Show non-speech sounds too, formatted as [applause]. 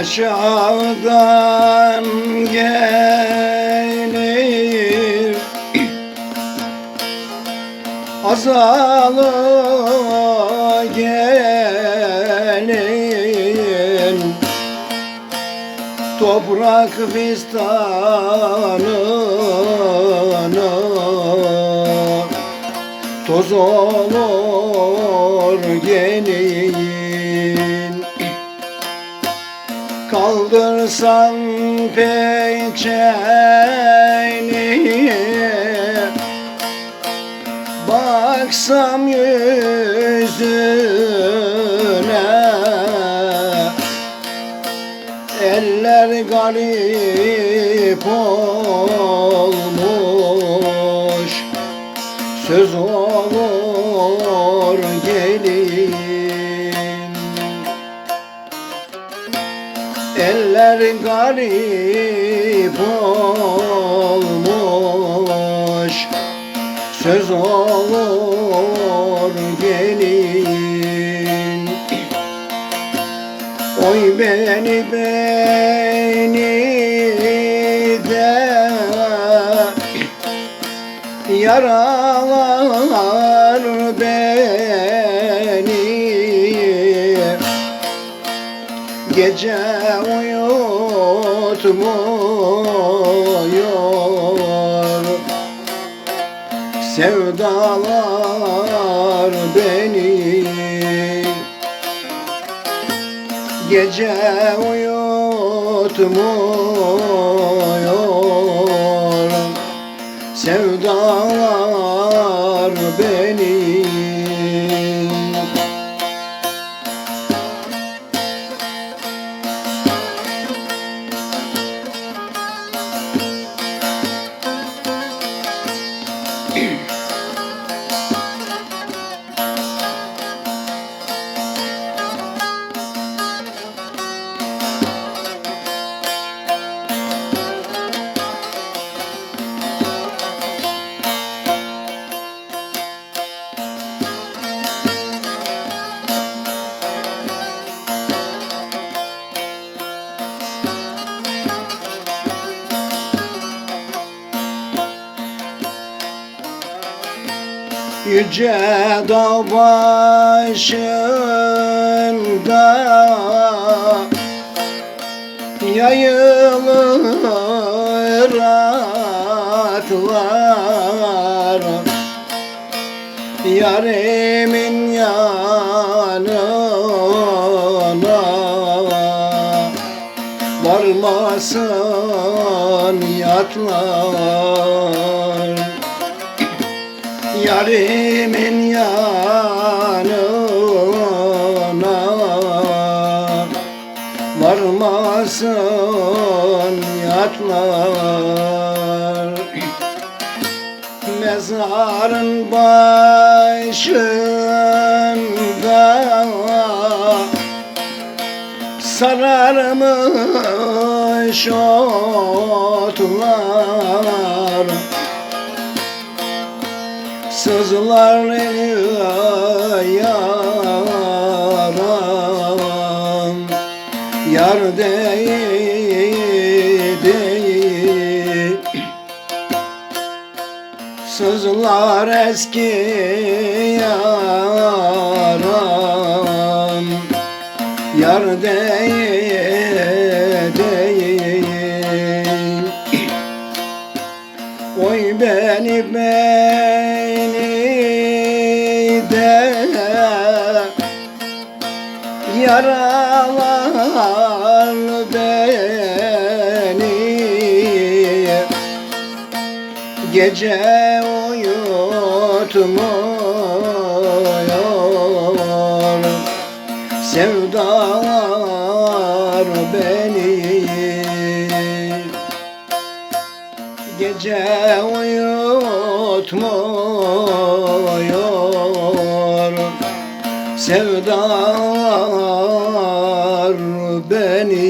Aşağıdan gelir. [clears throat] Azalı gelin. Toprak fistanını Toz olur gelin Kaldırsan peçeni. Baksam yüzüne. Eller garip olmuş Eller garip olmuş. Söz olur gelin. Oy beni beni de Yaralar beni Gece uyutmuyor. Sevdalar beni. Gece uyutmuyor Yüce dağ başında Yayılır atlar Yarimin yanına Varmasın yatlar Yarimin yanına Varmasın yatlar. Mezarın başında Sararmış otlar Sızlar yaram. Yar değil Sızlar eski yaram. Yar değil, Yaralar beni. Gece uyutmuyor Sevdalar beni. Gece uyutmuyor Sevdalar beni